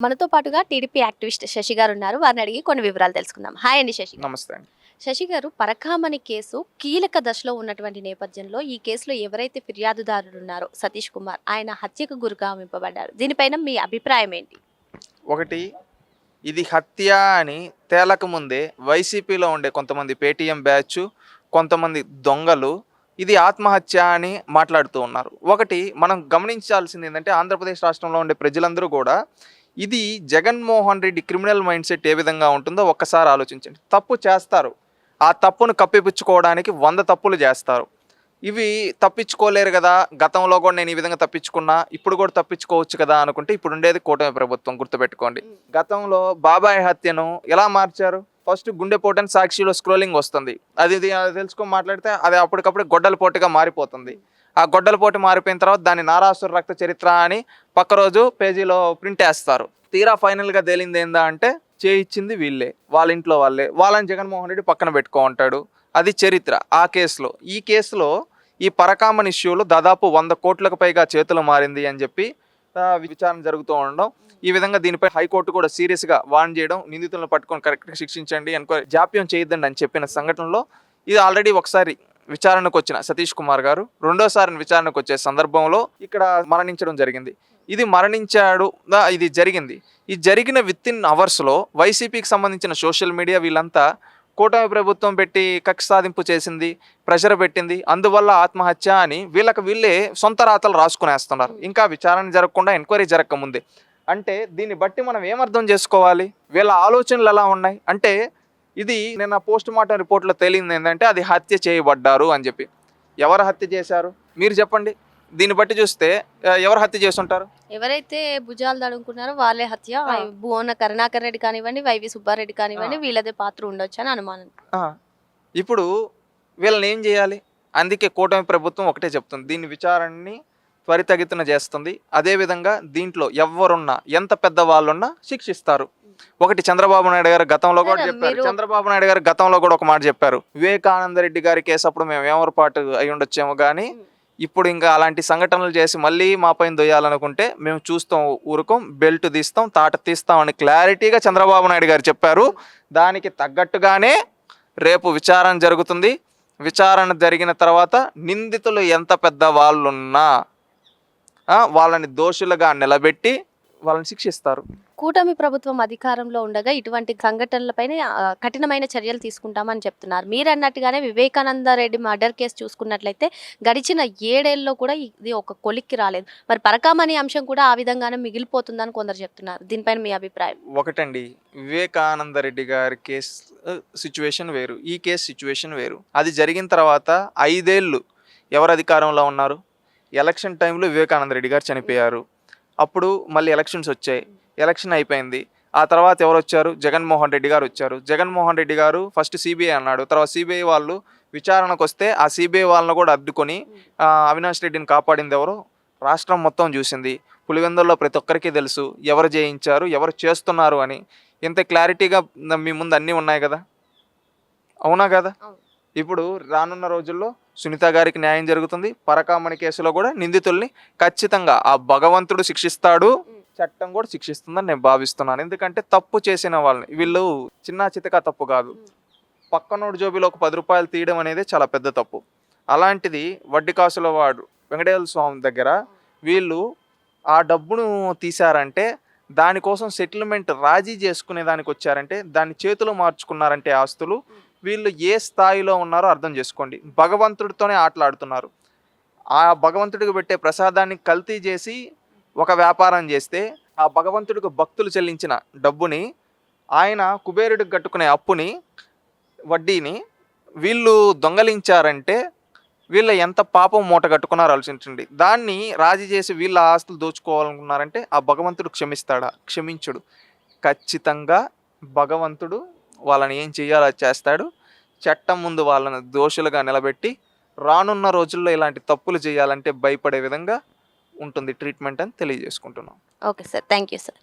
మనతో పాటుగా TDP activist Shashi గారు ఉన్నారు వారిని అడిగి కొన్ని వివరాలు తెలుసుకుందాం. హాయ్ అండి శశి. నమస్తే శశి గారు పరకామణి కేసు కీలక దశలో ఉన్నటువంటి నేపథ్యంలో ఈ కేసులో ఎవరైతే ఫిర్యాదుదారులు ఉన్నారో సతీష్ కుమార్ ఆయన హత్యకు గురిగామింపబడ్డారు దీనిపైన మీ అభిప్రాయం ఏంటి? ఒకటి ఇది హత్య అని తేలక ముందే వైసీపీలో ఉండే కొంతమంది పేటీఎం బ్యాచ్ కొంతమంది దొంగలు ఇది ఆత్మహత్య అని మాట్లాడుతూ ఉన్నారు. ఒకటి మనం గమనించాల్సింది ఏంటంటే ఆంధ్రప్రదేశ్ రాష్ట్రంలో ఉండే ప్రజలందరూ కూడా ఇది Jaganmohan Reddy criminal mind set ఏ విధంగా ఉంటుందో ఒక్కసారి ఆలోచించండి. తప్పు చేస్తారు. ఆ తప్పును కప్పిపుచ్చుకోవడానికి వంద తప్పులు చేస్తారు. ఇవి తప్పించుకోలేరు కదా. గతంలో కూడా నేను ఈ విధంగా తప్పించుకున్నా ఇప్పుడు కూడా తప్పించుకోవచ్చు కదా అనుకుంటే ఇప్పుడు ఉండేది కూటమి ప్రభుత్వం గుర్తుపెట్టుకోండి. గతంలో బాబాయ్ హత్యను ఎలా మార్చారు? ఫస్ట్ గుండెపోటని సాక్షిలో స్క్రోలింగ్ వస్తుంది. అది ఇది అది తెలుసుకొని మాట్లాడితే అది అప్పటికప్పుడు గొడ్డల పోటుగా మారిపోతుంది. ఆ గొడ్డల పోటు మారిపోయిన తర్వాత దాన్ని నారాసుర రక్త చరిత్ర అని పక్క రోజు పేజీలో ప్రింట్ వేస్తారు. తీరా ఫైనల్గా తేలింది ఏందా అంటే చేయించింది వీళ్ళే వాళ్ళ ఇంట్లో వాళ్ళే. వాళ్ళని జగన్మోహన్ రెడ్డి పక్కన పెట్టుకో ఉంటాడు అది చరిత్ర ఆ కేసులో. ఈ కేసులో ఈ పరకామన్ ఇష్యూలో దాదాపు వంద కోట్లకు పైగా చేతులు మారింది అని చెప్పి విచారణ జరుగుతూ ఉండడం. ఈ విధంగా దీనిపై హైకోర్టు కూడా సీరియస్గా వార్న్ చేయడం నిందితులను పట్టుకొని కరెక్ట్గా శిక్షించండి అనుకో జాప్యం చేయొద్దండి అని చెప్పిన సంఘటనలో ఇది ఆల్రెడీ ఒకసారి విచారణకు వచ్చిన సతీష్ కుమార్ గారు రెండోసారి విచారణకు వచ్చే సందర్భంలో ఇక్కడ మరణించడం జరిగింది. ఇది మరణించాడు. ఇది జరిగింది. ఈ జరిగిన విత్ ఇన్ అవర్స్లో వైసీపీకి సంబంధించిన సోషల్ మీడియా వీళ్ళంతా కూటమి ప్రభుత్వం పెట్టి కక్ష సాధింపు చేసింది ప్రెషర్ పెట్టింది. అందువల్ల ఆత్మహత్య అని వీళ్ళకి వీళ్ళే సొంత రాతలు రాసుకునేస్తున్నారు. ఇంకా విచారణ జరగకుండా ఎంక్వైరీ జరగకముందే. అంటే దీన్ని బట్టి మనం ఏమర్థం చేసుకోవాలి? వీళ్ళ ఆలోచనలు ఎలా ఉన్నాయి? అంటే ఇది నిన్న పోస్ట్ మార్టం రిపోర్ట్లో తేలింది ఏంటంటే అది హత్య చేయబడ్డారు అని చెప్పి. ఎవరు హత్య చేశారు? మీరు చెప్పండి. దీన్ని బట్టి చూస్తే ఎవరు హత్య చేస్తుంటారు? ఎవరైతే భుజాలు తడుముకున్నారో వాళ్ళే హత్య. భువన కరుణాకర్ రెడ్డి కానివ్వండి వైవి సుబ్బారెడ్డి కానివ్వండి. వీళ్ళదే పాత్ర ఉండొచ్చు అని అనుమానం. ఇప్పుడు వీళ్ళని ఏం చేయాలి? అందుకే కూటమి ప్రభుత్వం ఒకటే చెప్తుంది. దీని విచారణని త్వరితగతిన చేస్తుంది. అదేవిధంగా దీంట్లో ఎవరున్నా ఎంత పెద్ద వాళ్ళున్నా శిక్షిస్తారు. ఒకటి చంద్రబాబు నాయుడు గారు గతంలో కూడా చెప్పారు. చంద్రబాబు నాయుడు గారు గతంలో కూడా ఒక మాట చెప్పారు. వివేకానంద రెడ్డి గారి కేసు అప్పుడు మేము ఏమరపాటు అయి ఉండొచ్చేమో కానీ ఇప్పుడు ఇంకా అలాంటి సంఘటనలు చేసి మళ్ళీ మా పైన దొయ్యాలనుకుంటే మేము చూస్తాం ఊరుకోం బెల్ట్ తీస్తాం తాట తీస్తాం అని క్లారిటీగా చంద్రబాబు నాయుడు గారు చెప్పారు. దానికి తగ్గట్టుగానే రేపు విచారణ జరుగుతుంది. విచారణ జరిగిన తర్వాత నిందితులు ఎంత పెద్ద వాళ్ళున్నా వాళ్ళని దోషులుగా నిలబెట్టి వాళ్ళని శిక్షిస్తారు. కూటమి ప్రభుత్వం అధికారంలో ఉండగా ఇటువంటి సంఘటనలపైన కఠినమైన చర్యలు తీసుకుంటామని చెప్తున్నారు. మీరు అన్నట్టుగానే వివేకానంద రెడ్డి మర్డర్ కేసు చూసుకున్నట్లయితే గడిచిన ఏడేళ్ళలో కూడా ఇది ఒక కొలిక్కి రాలేదు. మరి పరకామణి అంశం కూడా ఆ విధంగానే మిగిలిపోతుందని కొందరు చెప్తున్నారు. దీనిపైన మీ అభిప్రాయం? ఒకటండి. వివేకానంద రెడ్డి గారి కేసు సిచ్యువేషన్ వేరు. ఈ కేసు సిచ్యువేషన్ వేరు. అది జరిగిన తర్వాత ఐదేళ్ళు ఎవరు అధికారంలో ఉన్నారు? ఎలక్షన్ టైంలో వివేకానంద రెడ్డి గారు చనిపోయారు. అప్పుడు మళ్ళీ ఎలక్షన్స్ వచ్చాయి. ఎలక్షన్ అయిపోయింది. ఆ తర్వాత ఎవరు వచ్చారు? జగన్మోహన్ రెడ్డి గారు వచ్చారు. జగన్మోహన్ రెడ్డి గారు ఫస్ట్ సిబిఐ అన్నాడు. తర్వాత సిబిఐ వాళ్ళు విచారణకు వస్తే ఆ సిబిఐ వాళ్ళని కూడా అడ్డుకొని అవినాష్ రెడ్డిని కాపాడింది ఎవరు? రాష్ట్రం మొత్తం చూసింది. పులివెందుల్లో ప్రతి ఒక్కరికి తెలుసు. ఎవరు జయించారు? ఎవరు చేస్తున్నారు అని. ఇంత క్లారిటీగా మీ ముందు అన్నీ ఉన్నాయి కదా? అవునా కదా. ఇప్పుడు రానున్న రోజుల్లో సునీత గారికి న్యాయం జరుగుతుంది. పరకామణి కేసులో కూడా నిందితుల్ని ఖచ్చితంగా ఆ భగవంతుడు శిక్షిస్తాడు. చట్టం కూడా శిక్షిస్తుందని నేను భావిస్తున్నాను. ఎందుకంటే తప్పు చేసిన వాళ్ళని వీళ్ళు చిన్న చితక తప్పు కాదు. పక్కనోడు జోబిలో ఒక పది రూపాయలు తీయడం అనేది చాలా పెద్ద తప్పు. అలాంటిది వడ్డీ కాసుల వాడు వెంకటేశ్వర స్వామి దగ్గర వీళ్ళు ఆ డబ్బును తీశారంటే దానికోసం సెటిల్మెంట్ రాజీ చేసుకునే దానికి వచ్చారంటే దాన్ని చేతులు మార్చుకున్నారంటే ఆస్తులు వీళ్ళు ఏ స్థాయిలో ఉన్నారో అర్థం చేసుకోండి. భగవంతుడితోనే ఆటలాడుతున్నారు. ఆ భగవంతుడికి పెట్టే ప్రసాదాన్ని కల్తీ చేసి ఒక వ్యాపారం చేస్తే ఆ భగవంతుడికి భక్తులు చెల్లించిన డబ్బుని ఆయన కుబేరుడికి కట్టుకునే అప్పుని వడ్డీని వీళ్ళు దొంగలించారంటే వీళ్ళ ఎంత పాపం మూట కట్టుకున్నారో ఆలోచించండి. దాన్ని రాజీ చేసి వీళ్ళ ఆస్తులు దోచుకోవాలనుకున్నారంటే ఆ భగవంతుడు క్షమిస్తాడా? క్షమించుడు. ఖచ్చితంగా భగవంతుడు వాళ్ళని ఏం చేయాలో చేస్తాడు. చట్టం ముందు వాళ్ళని దోషులుగా నిలబెట్టి రానున్న రోజుల్లో ఇలాంటి తప్పులు చేయాలంటే భయపడే విధంగా ఉంటుంది ట్రీట్మెంట్ అని తెలియజేసుకుంటున్నాం. Okay sir. Thank you sir.